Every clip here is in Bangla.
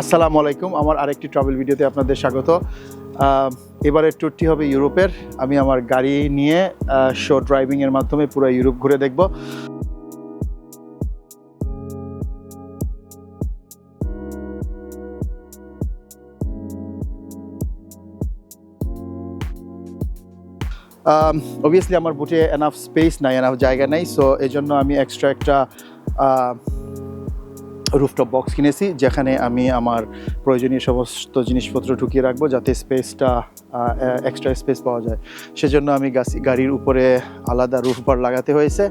আসসালামু আলাইকুম। আমার আরেকটি ট্রাভেল ভিডিওতে আপনাদের স্বাগত। এবারের ট্যুরটি হবে ইউরোপের। আমি আমার গাড়ি নিয়ে শো ড্রাইভিংয়ের মাধ্যমে পুরো ইউরোপ ঘুরে দেখব। অবভিয়াসলি আমার বুটে এনাফ স্পেস নাই এনাফ জায়গা নাই সো এই জন্য আমি এক্সট্রা একটা রুফটপ বক্স কিনেছি, যেখানে আমি আমার প্রয়োজনীয় সমস্ত জিনিসপত্র ঢুকিয়ে রাখব যাতে স্পেসটা এক্সট্রা স্পেস পাওয়া যায়। সেজন্য আমি গাড়ির উপরে আলাদা রুফ বার লাগাতে হয়েছে।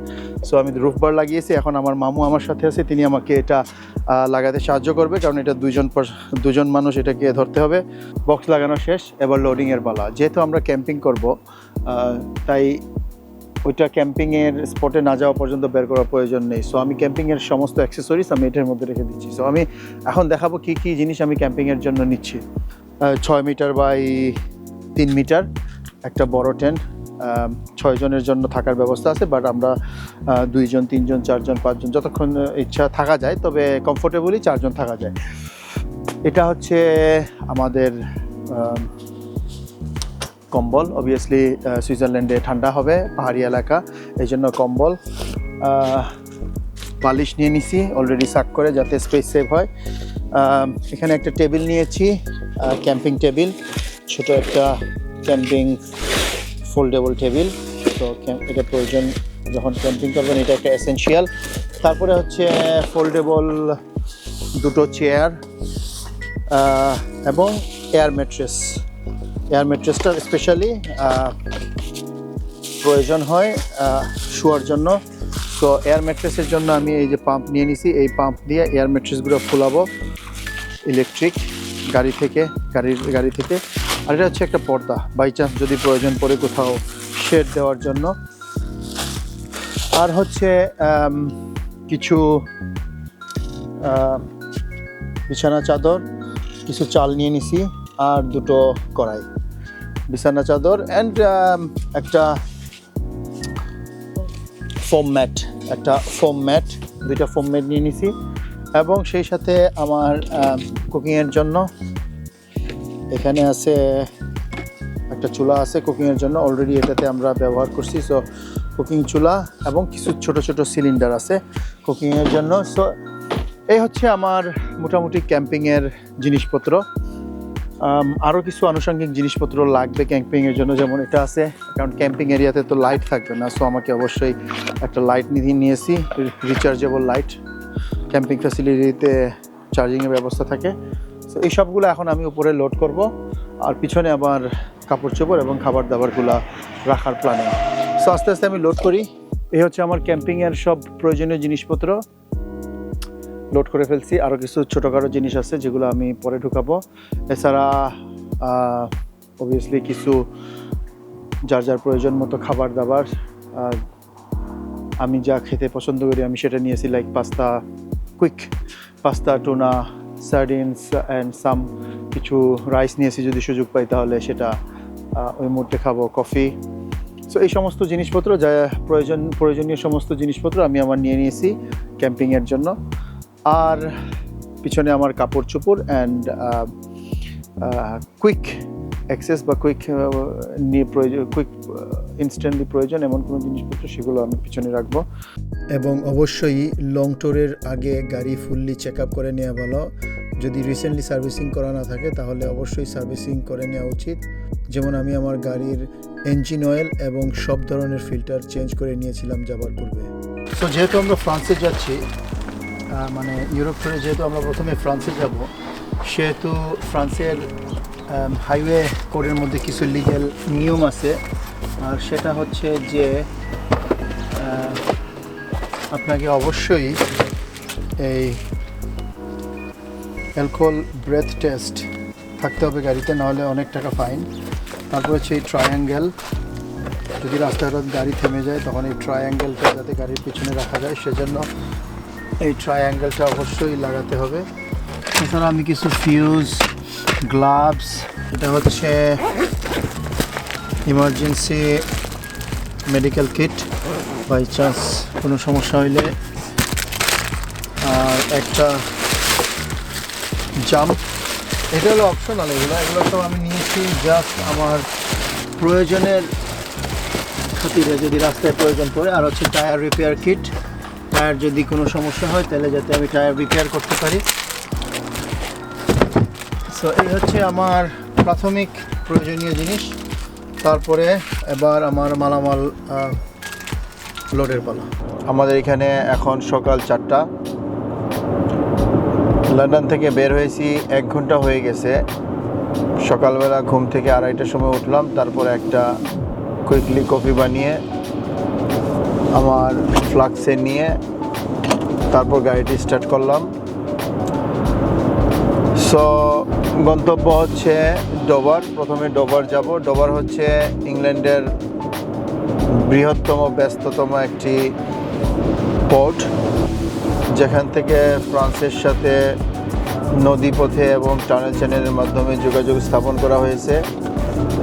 সো আমি রুফ বার লাগিয়েছি। এখন আমার মামু আমার সাথে আছে, তিনি আমাকে এটা লাগাতে সাহায্য করবে। কারণ এটা দুজন দুজন মানুষ এটাকে ধরতে হবে। বক্স লাগানো শেষ। এবার লোডিংয়ের পালা। যেহেতু আমরা ক্যাম্পিং করব তাই ওইটা ক্যাম্পিংয়ের স্পটে না যাওয়া পর্যন্ত বের করার প্রয়োজন নেই। সো আমি ক্যাম্পিংয়ের সমস্ত অ্যাক্সেসরিজ আমি এটার মধ্যে রেখে দিচ্ছি। সো আমি এখন দেখাবো কি কি জিনিস আমি ক্যাম্পিংয়ের জন্য নিচ্ছি। ছয় মিটার বাই তিন মিটার, একটা বড় টেন্ট ছয় জনের জন্য থাকার ব্যবস্থা আছে বাট আমরা দুইজন, তিনজন, চারজন, পাঁচজন, যতক্ষণ ইচ্ছা থাকা যায়, তবে কমফোর্টেবলি চারজন থাকা যায়। এটা হচ্ছে আমাদের কম্বল। অবভিয়াসলি সুইজারল্যান্ডে ঠান্ডা হবে, পাহাড়ি এলাকা, এই জন্য কম্বল। বালিশ নিয়ে নিছি অলরেডি সাক করে যাতে স্পেস সেভ হয়। এখানে একটা টেবিল নিয়েছি ক্যাম্পিং টেবিল ছোট একটা ক্যাম্পিং ফোল্ডেবল টেবিল তো এটা প্রয়োজন যখন ক্যাম্পিং করবেন, এটা একটা এসেনশিয়াল তারপরে হচ্ছে ফোল্ডেবল দুটো চেয়ার এবং এয়ার ম্যাট্রেস এয়ার ম্যাট্রেসটা স্পেশালি প্রয়োজন হয় শোয়ার জন্য। তো এয়ার ম্যাট্রেসের জন্য আমি এই যে পাম্প নিয়ে নিছি, এই পাম্প দিয়ে এয়ার ম্যাট্রেসগুলো ফুলাবো ইলেকট্রিক গাড়ি থেকে, গাড়ির গাড়ি থেকে। আর এটা হচ্ছে একটা পর্দা বাই চান্স যদি প্রয়োজন পড়ে কোথাও শেড দেওয়ার জন্য। আর হচ্ছে কিছু বিছানা চাদর, কিছু চাল নিয়ে নিছি। আর দুটো কড়াই। বিছানা, চাদর অ্যান্ড একটা ফোম ম্যাট একটা ফোম ম্যাট দুইটা ফোম ম্যাট নিয়ে নিছি। এবং সেই সাথে আমার কুকিংয়ের জন্য এখানে আছে, একটা চুলা আছে কুকিংয়ের জন্য। অলরেডি এটাতে আমরা ব্যবহার করছি সো কুকিং চুলা এবং কিছু ছোট ছোট সিলিন্ডার আছে কুকিংয়ের জন্য। সো এই হচ্ছে আমার মোটামুটি ক্যাম্পিংয়ের জিনিসপত্র। আরও কিছু আনুষঙ্গিক জিনিসপত্র লাগবে ক্যাম্পিংয়ের জন্য, যেমন এটা আছে, কারণ ক্যাম্পিং এরিয়াতে তো লাইট থাকবে না সো আমাকে অবশ্যই একটা লাইট নিয়ে নিয়েছি রিচার্জেবল লাইট ক্যাম্পিং ফ্যাসিলিটিতে চার্জিংয়ের ব্যবস্থা থাকে। সো এই সবগুলো এখন আমি উপরে লোড করব, আর পিছনে আবার কাপড় চোপড় এবং খাবার দাবারগুলো রাখার প্ল্যানে সো আস্তে আস্তে আমি লোড করি। এই হচ্ছে আমার ক্যাম্পিংয়ের সব প্রয়োজনীয় জিনিসপত্র। লোড করে ফেলছি। আরও কিছু ছোটোখাটো জিনিস আছে যেগুলো আমি পরে ঢুকাবো। এছাড়া অবভিয়াসলি কিছু যার যার প্রয়োজন মতো খাবার দাবার আমি যা খেতে পছন্দ করি আমি সেটা নিয়েছি like pasta quick pasta tuna sardines and some কিছু রাইস নিয়েছি যদি সুযোগ পাই তাহলে সেটা ওই মুহূর্তে খাব কফি সো এই সমস্ত জিনিসপত্র যা প্রয়োজন, প্রয়োজনীয় সমস্ত জিনিসপত্র আমি আমার নিয়ে নিয়েছি ক্যাম্পিংয়ের জন্য। আর পিছনে আমার কাপড় চোপড় অ্যান্ড কুইক অ্যাক্সেস বা কুইক নিয়ে প্রয়োজন কুইক ইনস্ট্যান্টলি প্রয়োজন এমন কোনো জিনিসপত্র সেগুলো আমি পিছনে রাখব। এবং অবশ্যই লং ট্যুরের আগে গাড়ি ফুললি চেক আপ করে নেওয়া ভালো। যদি রিসেন্টলি সার্ভিসিং করা না থাকে তাহলে অবশ্যই সার্ভিসিং করে নেওয়া উচিত। যেমন আমি আমার গাড়ির ইঞ্জিন অয়েল এবং সব ধরনের ফিল্টার চেঞ্জ করে নিয়েছিলাম যাবার পূর্বে। সো যেহেতু আমরা ফ্রান্সে যাচ্ছি মানে ইউরোপ ট্যুরে যেহেতু আমরা প্রথমে ফ্রান্সে যাব, সেহেতু ফ্রান্সের হাইওয়ে কোডের মধ্যে কিছু লিগ্যাল নিয়ম আছে। আর সেটা হচ্ছে যে আপনাকে অবশ্যই এই অ্যালকোহল ব্রেথ টেস্ট থাকতে হবে গাড়িতে, নাহলে অনেক টাকা ফাইন তারপর হচ্ছে এই ট্রায়াঙ্গেল যদি রাস্তাঘাট গাড়ি থেমে যায়, তখন এই ট্রায়াঙ্গেলটা যাতে গাড়ির পিছনে রাখা যায়, সেজন্য এই ট্রায়াঙ্গেলটা অবশ্যই লাগাতে হবে। এছাড়া আমি কিছু ফিউজ গ্লাভস এটা হচ্ছে emergency medical kit by chance কোনো সমস্যা হইলে। আর একটা জাম্প এটা হলো অপশনাল এগুলো। এগুলো সব আমি নিয়েছি জাস্ট আমার প্রয়োজনের খাতিরে। যদি রাস্তায় প্রয়োজন পড়ে, আর হচ্ছে টায়ার রিপেয়ার কিট টায়ার যদি কোনো সমস্যা হয়, তাহলে যাতে আমি টায়ার রিপেয়ার করতে পারি। সো এই হচ্ছে আমার প্রাথমিক প্রয়োজনীয় জিনিস। তারপরে এবার আমার মালামাল লোডের পালা। আমাদের এখানে এখন সকাল চারটা। লন্ডন থেকে বের হয়েছি, এক ঘণ্টা হয়ে গেছে। সকালবেলা ঘুম থেকে আড়াইটার সময় উঠলাম, তারপর একটা কুইকলি কফি বানিয়ে আমার ফ্লাক্সে নিয়ে তারপর গাড়িটি স্টার্ট করলাম। সো গন্তব্য হচ্ছে ডোবার। প্রথমে ডোবার যাব। ডোবার হচ্ছে ইংল্যান্ডের বৃহত্তম, ব্যস্ততম একটি পোর্ট যেখান থেকে ফ্রান্সের সাথে নদীপথে এবং টানেল চ্যানেলের মাধ্যমে যোগাযোগ স্থাপন করা হয়েছে।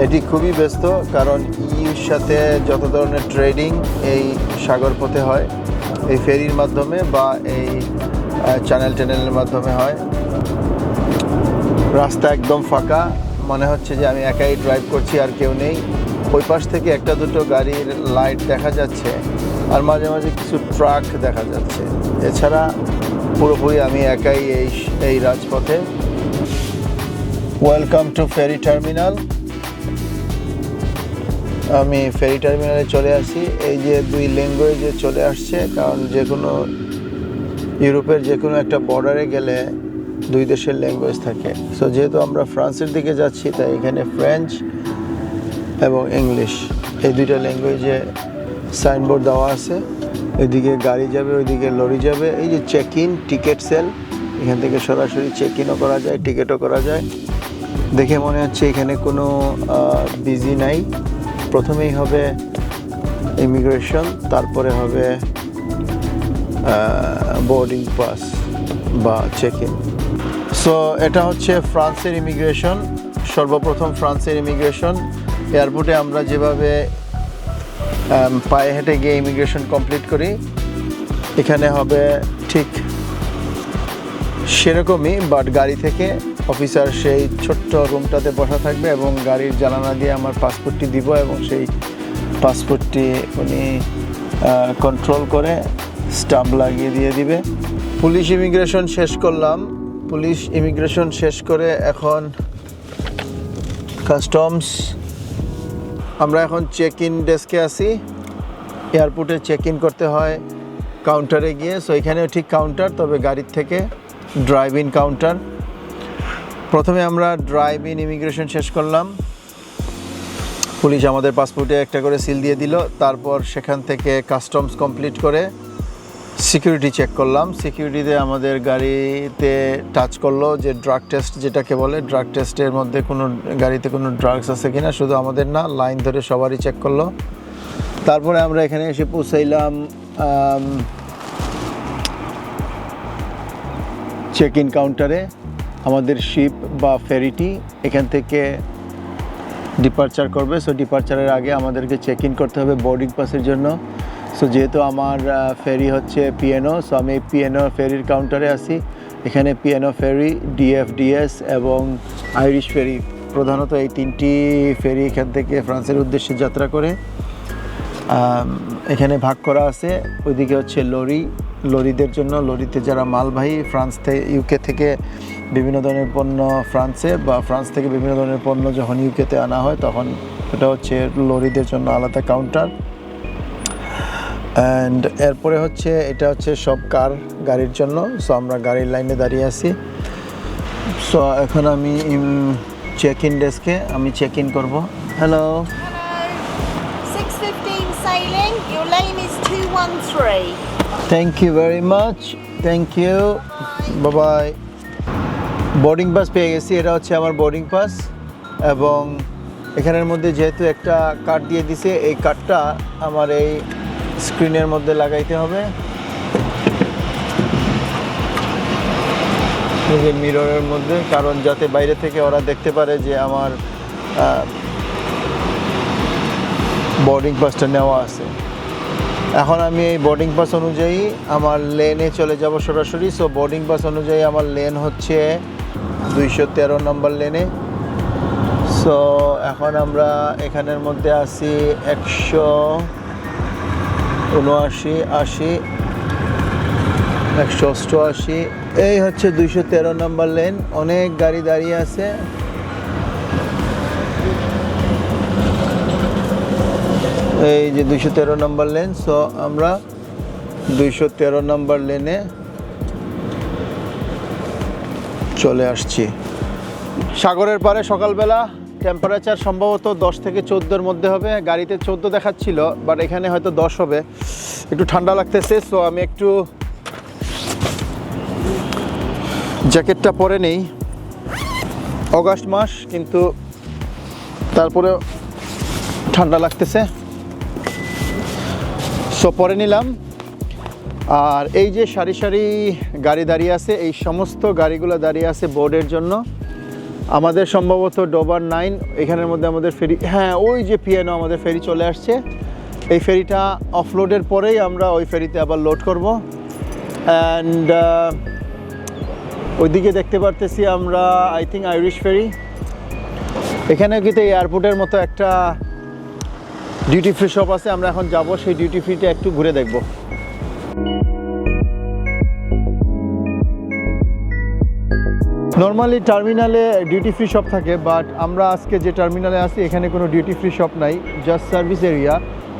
এটি খুবই ব্যস্ত, কারণ ইউর সাথে যত ধরনের ট্রেডিং এই সাগর পথে হয়, এই ফেরির মাধ্যমে বা এই চ্যানেল ট্যানেলের মাধ্যমে হয়। রাস্তা একদম ফাঁকা, মনে হচ্ছে যে আমি একাই ড্রাইভ করছি, আর কেউ নেই। ওই পাশ থেকে একটা দুটো গাড়ির লাইট দেখা যাচ্ছে, আর মাঝে মাঝে কিছু ট্রাক দেখা যাচ্ছে। এছাড়া পুরোপুরি আমি একাই এই এই রাজপথে। ওয়েলকাম টু ফেরি টার্মিনাল আমি ফেরি টার্মিনালে চলে আসি। এই যে দুই ল্যাঙ্গুয়েজে চলে আসছে, কারণ যে কোনো ইউরোপের যে কোনো একটা বর্ডারে গেলে দুই দেশের ল্যাঙ্গুয়েজ থাকে। সো যেহেতু আমরা ফ্রান্সের দিকে যাচ্ছি, তাই এখানে ফ্রেঞ্চ এবং ইংলিশ এই দুইটা ল্যাঙ্গুয়েজে সাইনবোর্ড দেওয়া আছে। এদিকে গাড়ি যাবে, ওইদিকে লরি যাবে। এই যে চেক ইন টিকিট সেল এখান থেকে সরাসরি চেক ইনও করা যায় টিকিটও করা যায়। দেখে মনে হচ্ছে এখানে কোনো বিজি নাই। প্রথমেই হবে ইমিগ্রেশন তারপরে হবে বোর্ডিং পাস বা চেক ইন সো এটা হচ্ছে ফ্রান্সের ইমিগ্রেশন সর্বপ্রথম ফ্রান্সের ইমিগ্রেশন এয়ারপোর্টে আমরা যেভাবে পায়ে হেঁটে গিয়ে ইমিগ্রেশন কমপ্লিট করি, এখানে হবে ঠিক সেরকমই বাট গাড়ি থেকে অফিসার সেই ছোট্ট রুমটাতে বসা থাকবে এবং গাড়ির জ্বালানা দিয়ে আমার পাসপোর্টটি দিব এবং সেই পাসপোর্টটি উনি কন্ট্রোল করে স্টাম্প লাগিয়ে দিয়ে দিবে। পুলিশ ইমিগ্রেশন শেষ করলাম। পুলিশ ইমিগ্রেশন শেষ করে এখন কাস্টমস আমরা এখন চেক ইন ডেস্কে আছি। এয়ারপোর্টে চেক ইন করতে হয় কাউন্টারে গিয়ে। সো এখানেও ঠিক কাউন্টার তবে গাড়ির থেকে ড্রাইভ ইন কাউন্টার প্রথমে আমরা ড্রাইভ ইন ইমিগ্রেশন শেষ করলাম। পুলিশ আমাদের পাসপোর্টে একটা করে সিল দিয়ে দিল। তারপর সেখান থেকে কাস্টমস কমপ্লিট করে সিকিউরিটি চেক করলাম। সিকিউরিটিতে আমাদের গাড়িতে টাচ করল যে ড্রাগ টেস্ট যেটাকে বলে। ড্রাগ টেস্টের মধ্যে কোনো গাড়িতে কোনো ড্রাগস আছে কিনা শুধু আমাদের না লাইন ধরে সবারই চেক করল। তারপরে আমরা এখানে এসে পৌঁছাইলাম চেক ইন কাউন্টারে আমাদের শিপ বা ফেরিটি এখান থেকে ডিপার্চার করবে। সো ডিপার্চারের আগে আমাদেরকে চেক ইন করতে হবে বোর্ডিং পাসের জন্য। সো যেহেতু আমার ফেরি হচ্ছে পিএনও সো আমি পিএনও ফেরির কাউন্টারে আসি এখানে পিএনও ফেরি ডিএফডিএস এবং আইরিশ ফেরি প্রধানত এই তিনটি ফেরি এখান থেকে ফ্রান্সের উদ্দেশ্যে যাত্রা করে। এখানে ভাগ করা আছে। ওইদিকে হচ্ছে লরি, লরিদের জন্য। লরিতে যারা মালবাহী ফ্রান্স থেকে ইউকে থেকে বিভিন্ন ধরনের পণ্য ফ্রান্সে বা ফ্রান্স থেকে বিভিন্ন ধরনের পণ্য যখন ইউকেতে আনা হয় তখন এটা হচ্ছে লরিদের জন্য আলাদা কাউন্টার অ্যান্ড এরপরে হচ্ছে এটা হচ্ছে সব কার গাড়ির জন্য। সো আমরা গাড়ির লাইনে দাঁড়িয়ে আছি। সো এখন আমি চেক ইন ডেস্কে আমি চেক ইন করব hello 6.15 sailing, your lane is 213. Thank you very much thank you Babai boarding pass পেয়ে গেছি। এটা হচ্ছে আমার বোর্ডিং পাস এবং এখানের মধ্যে যেহেতু একটা কার্ড দিয়ে দিছে, এই কার্ডটা আমার এই স্ক্রিনের মধ্যে লাগাইতে হবে। মিররের মধ্যে, কারণ যাতে বাইরে থেকে ওরা দেখতে পারে যে আমার বোর্ডিং পাসটা নেওয়া আছে। এখন আমি এই বোর্ডিং পাস অনুযায়ী আমার লেনে চলে যাব সরাসরি। সো বোর্ডিং পাস অনুযায়ী আমার লেন হচ্ছে দুইশো তেরো নম্বর লেনে। সো এখন আমরা এখানের মধ্যে আছি একশো উনআশি, আশি, একশো অষ্টআশি। এই হচ্ছে দুইশো তেরো নম্বর লেন। অনেক গাড়ি দাঁড়িয়ে আছে। এই যে দুইশো তেরো নম্বর লেন। সো আমরা দুইশো তেরো নম্বর লেনে চলে আসছি। সাগরের পারে সকালবেলা টেম্পারেচার সম্ভবত দশ থেকে চোদ্দোর মধ্যে হবে। গাড়িতে চোদ্দ দেখাচ্ছিল বাট এখানে হয়তো দশ হবে। একটু ঠান্ডা লাগতেছে সো আমি একটু জ্যাকেটটা পরে নেই। অগাস্ট মাস, কিন্তু তারপরে ঠান্ডা লাগতেছে। সো পরে নিলাম। আর এই যে সারি সারি গাড়ি দাঁড়িয়ে আছে, এই সমস্ত গাড়িগুলো দাঁড়িয়ে আছে বোর্ডের জন্য। আমাদের সম্ভবত ডোবার নাইন, এখানের মধ্যে আমাদের ফেরি হ্যাঁ ওই যে পিয়ানো আমাদের ফেরি চলে আসছে। এই ফেরিটা অফলোডের পরেই আমরা ওই ফেরিতে আবার লোড করব। অ্যান্ড ওইদিকে দেখতে পারতেছি আমরা আই থিঙ্ক আইরিশ ফেরি এখানে কিন্তু এয়ারপোর্টের মতো একটা ডিউটি ফ্রি শপ আছে, আমরা এখন যাব, সেই ডিউটি ফ্রিটা একটু ঘুরে দেখব। নর্মালি টার্মিনালে ডিউটি ফ্রি শপ থাকে বাট আমরা আজকে যে টার্মিনালে আসি এখানে কোনো ডিউটি ফ্রি শপ নাই just service area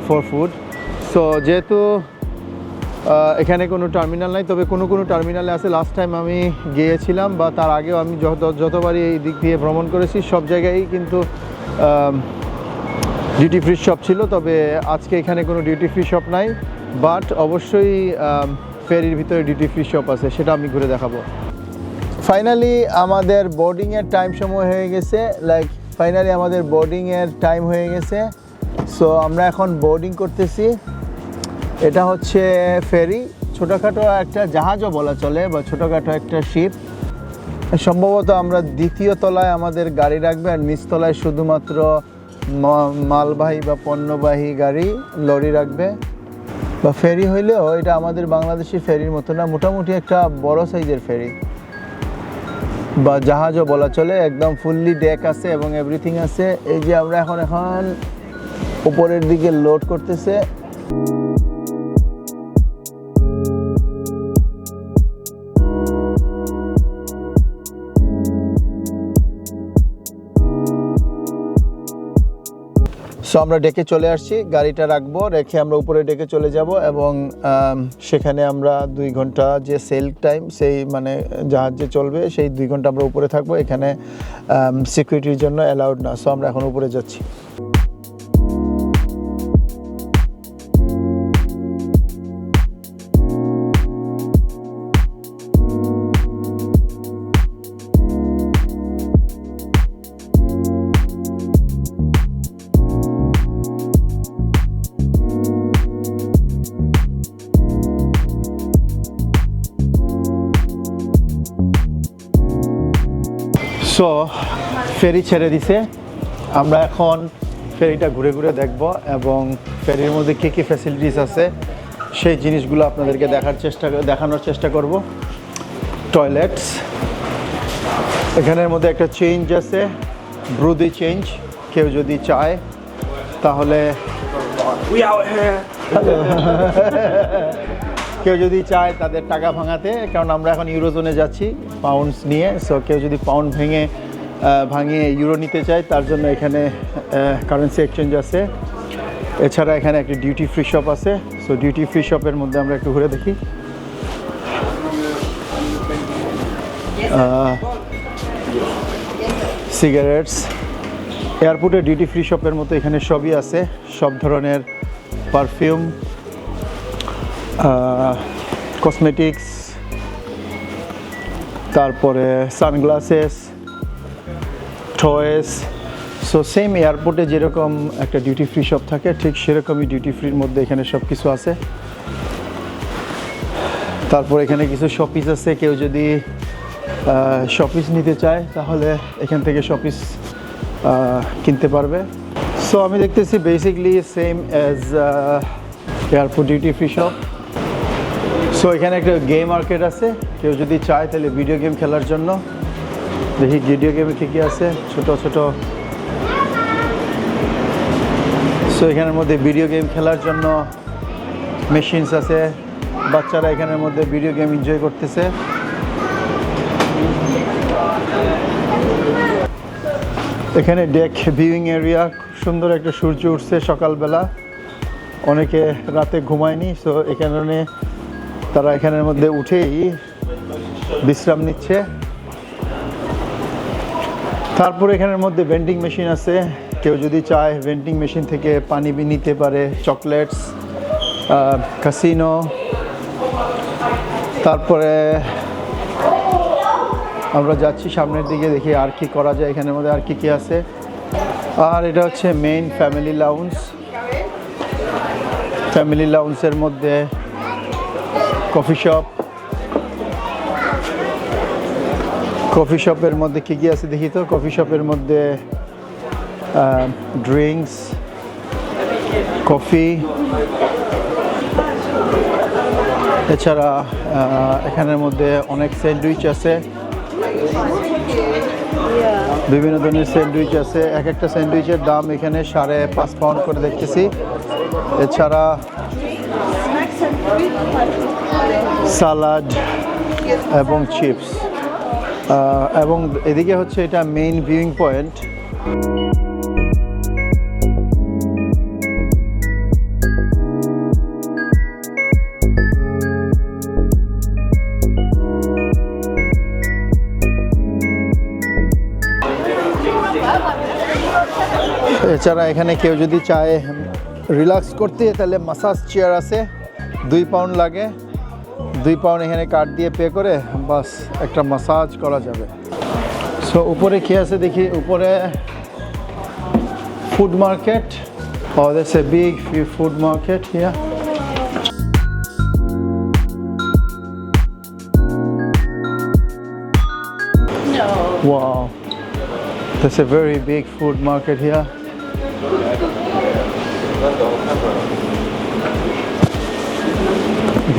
for food so যেহেতু এখানে কোনো টার্মিনাল নাই, তবে কোনো কোনো টার্মিনালে আছে। লাস্ট টাইম আমি গিয়েছিলাম, বা তার আগেও আমি যত, যতবারই এই দিক দিয়ে ভ্রমণ করেছি, সব জায়গায় কিন্তু ডিউটি ফ্রি শপ ছিল। তবে আজকে এখানে কোনো ডিউটি ফ্রি শপ নাই বাট অবশ্যই ফেরির ভিতরে ডিউটি ফ্রি শপ আছে, সেটা আমি ঘুরে দেখাবো। ফাইনালি আমাদের বোর্ডিংয়ের টাইম সময় হয়ে গেছে। লাইক ফাইনালি আমাদের বোর্ডিংয়ের টাইম হয়ে গেছে। সো আমরা এখন বোর্ডিং করতেছি। এটা হচ্ছে ফেরি ছোটোখাটো একটা জাহাজও বলা চলে, বা ছোটোখাটো একটা শিপ সম্ভবত আমরা দ্বিতীয় তলায় আমাদের গাড়ি রাখবে, আর নিচতলায় শুধুমাত্র মালবাহী বা পণ্যবাহী গাড়ি, লরি রাখবে। বা ফেরি হইলেও এটা আমাদের বাংলাদেশি ফেরির মতো না, মোটামুটি একটা বড় সাইজের ফেরি বা জাহাজও বলা চলে, একদম ফুললি ডেক আছে এবং এভরিথিং আছে। এই যে আমরা এখন এখন উপরের দিকে লোড করতেছে। সো আমরা ডেকে চলে আসছি, গাড়িটা রাখব, রেখে আমরা উপরে ডেকে চলে যাব এবং সেখানে আমরা দুই ঘণ্টা যে সেল টাইম, সেই মানে জাহাজ যে চলবে, সেই দুই ঘণ্টা আমরা উপরে থাকব। এখানে সিকিউরিটির জন্য অ্যালাউড না। সো আমরা এখন উপরে যাচ্ছি। সো ফেরি ছেড়ে দিছে। আমরা এখন ফেরিটা ঘুরে ঘুরে দেখব এবং ফেরির মধ্যে কী কী ফ্যাসিলিটিস আছে সেই জিনিসগুলো আপনাদেরকে দেখার চেষ্টা দেখানোর চেষ্টা করব। টয়লেটস এখানের মধ্যে একটা চেঞ্জ আছে ব্রুদি চেঞ্জ কেউ যদি চায় তাহলে কেউ যদি চায় তাদের টাকা ভাঙাতে, কারণ আমরা এখন ইউরোজোনে যাচ্ছি পাউন্ডস নিয়ে সো কেউ যদি পাউন্ড ভেঙে ভাঙিয়ে ইউরো নিতে চায়, তার জন্য এখানে কারেন্সি এক্সচেঞ্জ আছে। এছাড়া এখানে একটি ডিউটি ফ্রি শপ আছে। সো ডিউটি ফ্রি শপের মধ্যে আমরা একটু ঘুরে দেখি। সিগারেটস এয়ারপোর্টে ডিউটি ফ্রি শপের মতো এখানে সবই আছে। সব ধরনের পারফিউম কসমেটিক্স তারপরে সানগ্লাসেস টয়েস সো সেম এয়ারপোর্টে যেরকম একটা ডিউটি ফ্রি শপ থাকে, ঠিক সেরকমই ডিউটি ফ্রির মধ্যে এখানে সব কিছু আছে। তারপর এখানে কিছু শপিস আছে, কেউ যদি শপিস নিতে চায়, তাহলে এখান থেকে শপিস কিনতে পারবে। সো আমি দেখতেছি basically same as airport duty free shop so এখানে একটা গেম মার্কেট আছে। কেউ যদি চায় তাহলে ভিডিও গেম খেলার জন্য। দেখি ভিডিও গেমে কী কী আছে। ছোট ছোট। সো এখানের মধ্যে ভিডিও গেম খেলার জন্য মেশিনস আছে। বাচ্চারা এখানের মধ্যে ভিডিও গেম এনজয় করতেছে। এখানে ডেক ভিউইং এরিয়া খুব সুন্দর একটা সূর্য উঠছে সকালবেলা। অনেকে রাতে ঘুমায়নি সো এখানে তারা এখানের মধ্যে উঠেই বিশ্রাম নিচ্ছে। তারপর এখানের মধ্যে ভেন্ডিং মেশিন আছে। কেউ যদি চায় ভেন্ডিং মেশিন থেকে পানি নিতে পারে চকলেটস কাসিনো তারপরে আমরা যাচ্ছি সামনের দিকে, দেখি আর কি করা যায় এখানের মধ্যে, আর কি কি আছে। আর এটা হচ্ছে মেইন ফ্যামিলি লাউন্স ফ্যামিলি লাউন্সের মধ্যে কফি শপ। কফি শপের মধ্যে কী কী আছে দেখি তো? কফি শপের মধ্যে ড্রিঙ্কস, কফি। এছাড়া এখানের মধ্যে অনেক স্যান্ডউইচ আছে। বিভিন্ন ধরনের স্যান্ডউইচ আছে। এক একটা স্যান্ডউইচের দাম এখানে সাড়ে পাঁচ পাউন্ড করে দেখতেছি। এছাড়া সালাড এবং চিপস। এবং এদিকে হচ্ছে এটা মেইন ভিউইং পয়েন্ট এছাড়া এখানে কেউ যদি চায় রিল্যাক্স করতে, তাহলে মাসাজ চেয়ার আছে, দুই পাউন্ড লাগে। দুই পাউন্ড এখানে কার্ড দিয়ে পে করে বাস একটা মাসাজ করা যাবে সো উপরে কি আছে দেখি উপরে food market Oh, there's a big food market here. No. Wow. There's a very big food market here.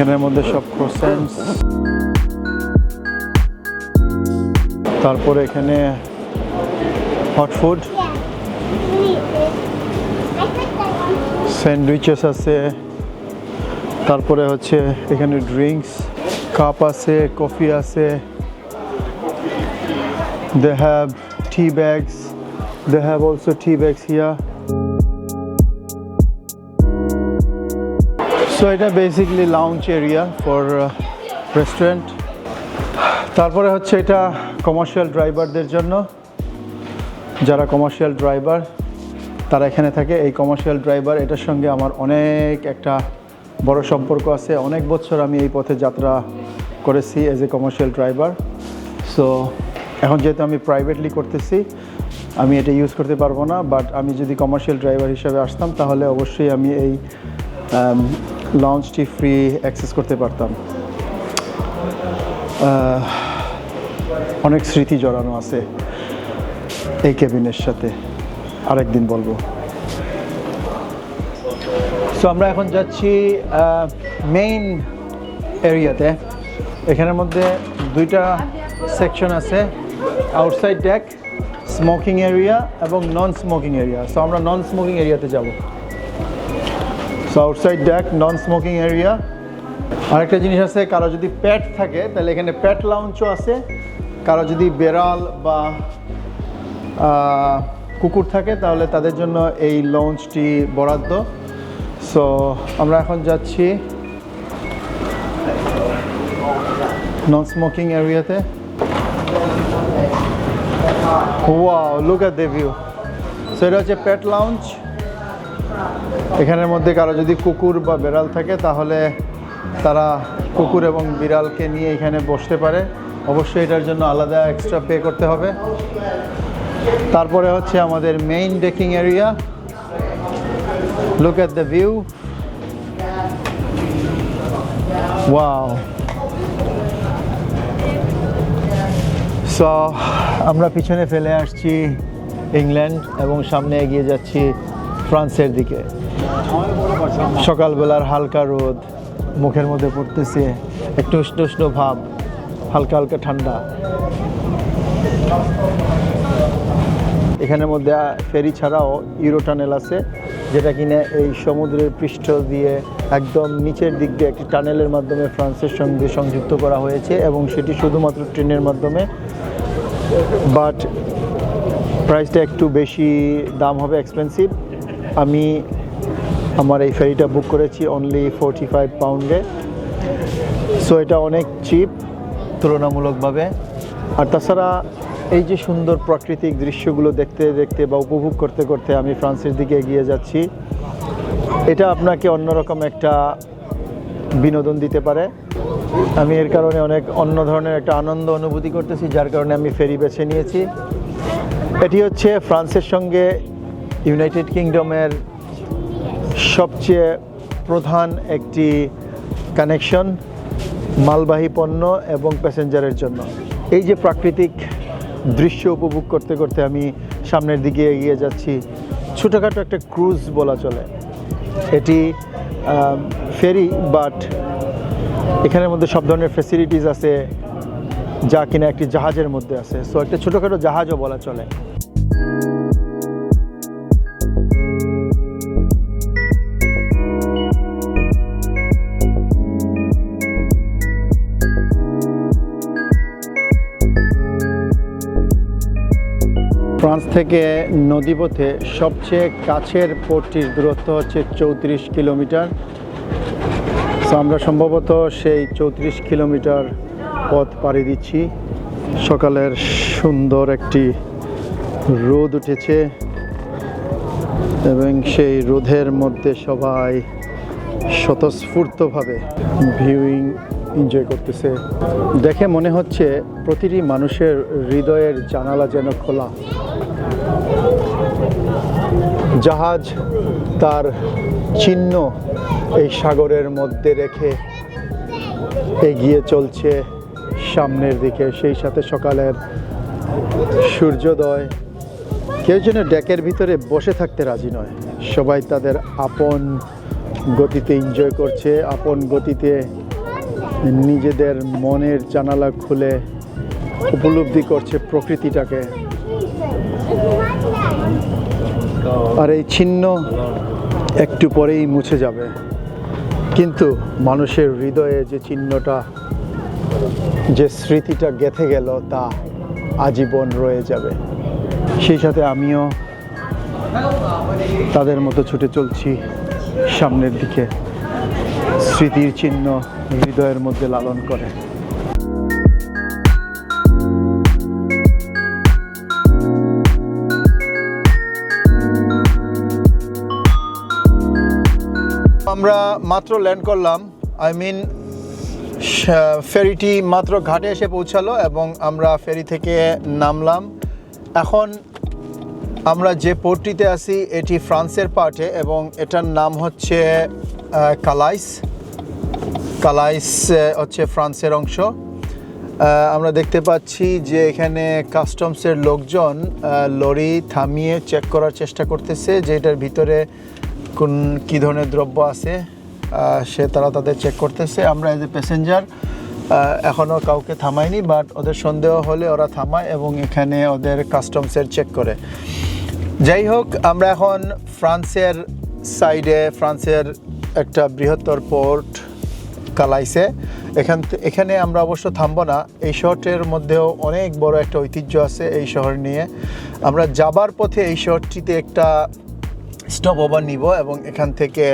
এখানের মধ্যে সব ক্রোসেন্টস তারপরে এখানে হট ফুড স্যান্ডউইচেস আছে। তারপরে হচ্ছে এখানে ড্রিঙ্কস কাপ আছে কফি আছে। They have tea bags they have also tea bags here. So, এটা basically lounge area for restaurant তারপরে হচ্ছে এটা কমার্শিয়াল ড্রাইভারদের জন্য। যারা কমার্শিয়াল ড্রাইভার তারা এখানে থাকে। এই কমার্শিয়াল ড্রাইভার এটার সঙ্গে আমার অনেক একটা বড় সম্পর্ক আছে। অনেক বছর আমি এই পথে যাত্রা করেছি as a commercial driver so এখন যেহেতু আমি প্রাইভেটলি করতেছি, আমি এটা ইউজ করতে পারব না। বাট আমি যদি কমার্শিয়াল ড্রাইভার হিসেবে আসতাম, তাহলে অবশ্যই আমি এই লঞ্চটি ফ্রি অ্যাক্সেস করতে পারতাম। অনেক স্মৃতি জড়ানো আছে এই কেবিনের সাথে। আরেকদিন বলব। সো আমরা এখন যাচ্ছি মেইন এরিয়াতে এখানের মধ্যে দুইটা সেকশন আছে। আউটসাইড ডেক স্মোকিং এরিয়া এবং নন স্মোকিং এরিয়া সো আমরা নন স্মোকিং এরিয়াতে যাব। Outside deck non smoking area আরেকটা জিনিস আছে, কারও যদি প্যাট থাকে, তাহলে এখানে প্যাট লাউঞ্চও আছে। কারও যদি বেড়াল বা কুকুর থাকে, তাহলে তাদের জন্য এই লঞ্চটি বরাদ্দ। সো আমরা এখন যাচ্ছি নন স্মোকিং এরিয়াতে wow look at the view so এটা হচ্ছে প্যাট লাউঞ্জ এখানের মধ্যে কারও যদি কুকুর বা বিড়াল থাকে, তাহলে তারা কুকুর এবং বিড়ালকে নিয়ে এখানে বসতে পারে। অবশ্যই এটার জন্য আলাদা এক্সট্রা পে করতে হবে। তারপরে হচ্ছে আমাদের main decking area look at the view wow so আমরা পিছনে ফেলে আসছি ইংল্যান্ড এবং সামনে এগিয়ে যাচ্ছি ফ্রান্সের দিকে। সকালবেলার হালকা রোদ, মুখের মধ্যে পড়তেছে একটু উষ্ণ উষ্ণ ভাব, হালকা হালকা ঠান্ডা। এখানের মধ্যে ফেরি ছাড়াও ইউরো টানেল আছে, যেটা কিনা এই সমুদ্রের পৃষ্ঠ দিয়ে একদম নিচের দিক দিয়ে একটি টানেলের মাধ্যমে ফ্রান্সের সঙ্গে সংযুক্ত করা হয়েছে এবং সেটি শুধুমাত্র ট্রেনের মাধ্যমে। বাট প্রাইসটা একটু বেশি দাম হবে, এক্সপেন্সিভ। আমি আমার এই ফেরিটা বুক করেছি অনলি ফোরটি ফাইভ পাউন্ডে সো এটা অনেক চিপ তুলনামূলকভাবে। আর তাছাড়া এই যে সুন্দর প্রাকৃতিক দৃশ্যগুলো দেখতে দেখতে বা উপভোগ করতে করতে আমি ফ্রান্সের দিকে এগিয়ে যাচ্ছি। এটা আপনাকে অন্যরকম একটা বিনোদন দিতে পারে। আমি এর কারণে অনেক অন্য ধরনের একটা আনন্দ অনুভূতি করতেছি, যার কারণে আমি ফেরি বেছে নিয়েছি। এটি হচ্ছে ফ্রান্সের সঙ্গে ইউনাইটেড কিংডমের সবচেয়ে প্রধান একটি কানেকশন মালবাহী পণ্য এবং প্যাসেঞ্জারের জন্য। এই যে প্রাকৃতিক দৃশ্য উপভোগ করতে করতে আমি সামনের দিকে এগিয়ে যাচ্ছি, ছোটোখাটো একটা ক্রুজ বলা চলে। এটি ফেরি, বাট এখানের মধ্যে সব ধরনের ফেসিলিটিস আছে যা কিনা একটি জাহাজের মধ্যে আছে। সো একটা ছোটোখাটো জাহাজও বলা চলে। ফ্রান্স থেকে নদীপথে সবচেয়ে কাছের পোর্টটির দূরত্ব হচ্ছে চৌত্রিশ কিলোমিটার। সো আমরা সম্ভবত সেই চৌত্রিশ কিলোমিটার পথ পাড়ি দিচ্ছি। সকালের সুন্দর একটি রোদ উঠেছে এবং সেই রোদের মধ্যে সবাই স্বতঃস্ফূর্তভাবে ভিউইং এনজয় করতেছে। দেখে মনে হচ্ছে প্রতিটি মানুষের হৃদয়ের জানালা যেন খোলা। জাহাজ তার চিহ্ন এই সাগরের মধ্যে রেখে এগিয়ে চলছে সামনের দিকে। সেই সাথে সকালের সূর্যোদয়। কেউ যেন ডেকের ভিতরে বসে থাকতে রাজি নয়। সবাই তাদের আপন গতিতে এনজয় করছে। আপন গতিতে নিজেদের মনের জানালা খুলে উপলব্ধি করছে প্রকৃতিটাকে। আর এই ছিন্ন একটু পরেই মুছে যাবে। কিন্তু মানুষের হৃদয়ে যে চিহ্নটা যে স্মৃতিটা গেথে গেল, তা আজীবন রয়ে যাবে। সেই সাথে আমিও তাদের মতো ছুটে চলছি সামনের দিকে। স্মৃতির চিহ্ন হৃদয়ের মধ্যে লালন করে। আমরা মাত্র ল্যান্ড করলাম। আই মিন ফেরিটি মাত্র ঘাটে এসে পৌঁছালো এবং আমরা ফেরি থেকে নামলাম। এখন আমরা যে পোর্টটিতে আছি, এটি ফ্রান্সের পার্টে এবং এটার নাম হচ্ছে কালাইস। কালাইস হচ্ছে ফ্রান্সের অংশ। আমরা দেখতে পাচ্ছি যে এখানে কাস্টমসের লোকজন লরি থামিয়ে চেক করার চেষ্টা করতেছে যে এটার ভিতরে কোন, কী ধরনের দ্রব্য আছে সে তারা তাদের চেক করতেছে। আমরা এজ এ প্যাসেঞ্জার এখনও কাউকে থামায়নি বাট ওদের সন্দেহ হলে ওরা থামায় এবং এখানে ওদের কাস্টমসের চেক করে। যাই হোক, আমরা এখন ফ্রান্সের সাইডে ফ্রান্সের একটা বৃহত্তর পোর্ট কালাইসে এখান এখানে আমরা অবশ্য থামবো না। এই শহরটির মধ্যেও অনেক বড় একটা ঐতিহ্য আছে এই শহর নিয়ে। আমরা যাবার পথে এই শহরটিতে একটা স্টপ ওভার নিব এবং এখান থেকে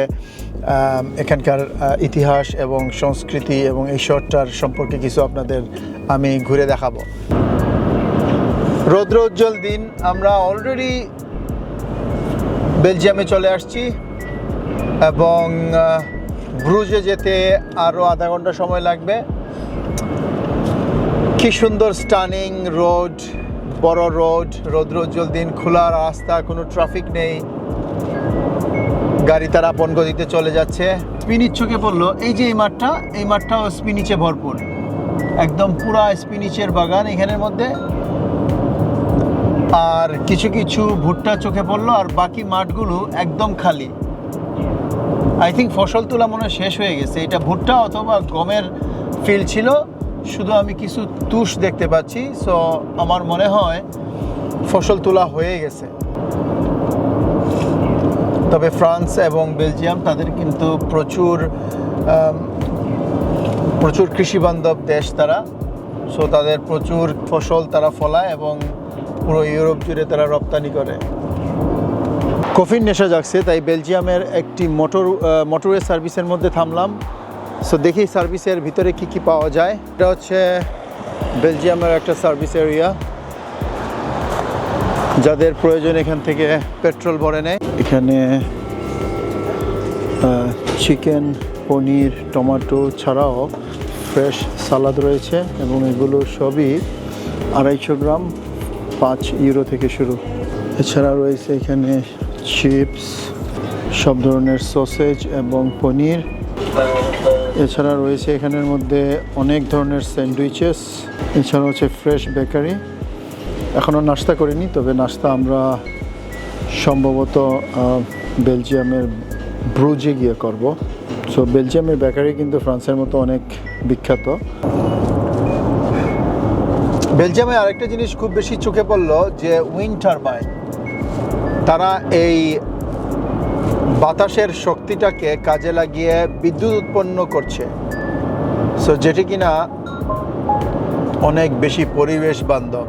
এখানকার ইতিহাস এবং সংস্কৃতি এবং এই শহরটার সম্পর্কে কিছু আপনাদের আমি ঘুরে দেখাবো। রৌদ্র উজ্জ্বল দিন, আমরা অলরেডি বেলজিয়ামে চলে আসছি এবং ব্রুজে যেতে আরও আধা ঘণ্টা সময় লাগবে। কি সুন্দর স্টানিং রোড বড় রোড রৌদ্র উজ্জ্বল দিন, খোলা রাস্তা, কোনো ট্রাফিক নেই। গাড়ি তার আপন গতিতে চলে যাচ্ছে। স্পিনিচ চোখে পড়ল, এই যে এই মাঠটা, এই মাঠটাও স্পিনিচে ভরপুর। একদম পুরা স্পিনিচের বাগান এখানের মধ্যে। আর কিছু কিছু ভুট্টা চোখে পড়ল, আর বাকি মাঠগুলো একদম খালি। আই থিঙ্ক ফসল তোলা মনে শেষ হয়ে গেছে। এটা ভুট্টা অথবা গমের ফিল্ড ছিল, শুধু আমি কিছু তুষ দেখতে পাচ্ছি। সো আমার মনে হয় ফসল তোলা হয়ে গেছে। তবে ফ্রান্স এবং বেলজিয়াম, তাদের কিন্তু প্রচুর প্রচুর কৃষিবান্ধব দেশ তারা। সো তাদের প্রচুর ফসল তারা ফলায় এবং পুরো ইউরোপ জুড়ে তারা রপ্তানি করে। কফির নেশা জাগছে, তাই বেলজিয়ামের একটি মোটর মোটরের সার্ভিসের মধ্যে থামলাম। সো দেখি সার্ভিসের ভিতরে কি কি পাওয়া যায়। এটা হচ্ছে বেলজিয়ামের একটা সার্ভিস এরিয়া। যাদের প্রয়োজন এখান থেকে পেট্রোল ভরে নেয়। এখানে চিকেন, পনির, টমেটো ছাড়াও ফ্রেশ সালাদ রয়েছে এবং এগুলো সবই আড়াইশো গ্রাম, পাঁচ ইউরো থেকে শুরু। এছাড়া রয়েছে এখানে চিপস, সব ধরনের সসেজ এবং পনির। এছাড়া রয়েছে এখানের মধ্যে অনেক ধরনের স্যান্ডউইচেস। এছাড়া হচ্ছে ফ্রেশ বেকারি। এখনও নাস্তা করিনি, তবে নাস্তা আমরা সম্ভবত বেলজিয়ামের ব্রুজে গিয়ে করব। সো বেলজিয়ামের বেকারি কিন্তু ফ্রান্সের মতো অনেক বিখ্যাত। বেলজিয়ামে আরেকটা জিনিস খুব বেশি চোখে পড়ল, যে উইন্ড টারবাইন। তারা এই বাতাসের শক্তিটাকে কাজে লাগিয়ে বিদ্যুৎ উৎপন্ন করছে। সো যেটি কিনা অনেক বেশি পরিবেশ বান্ধব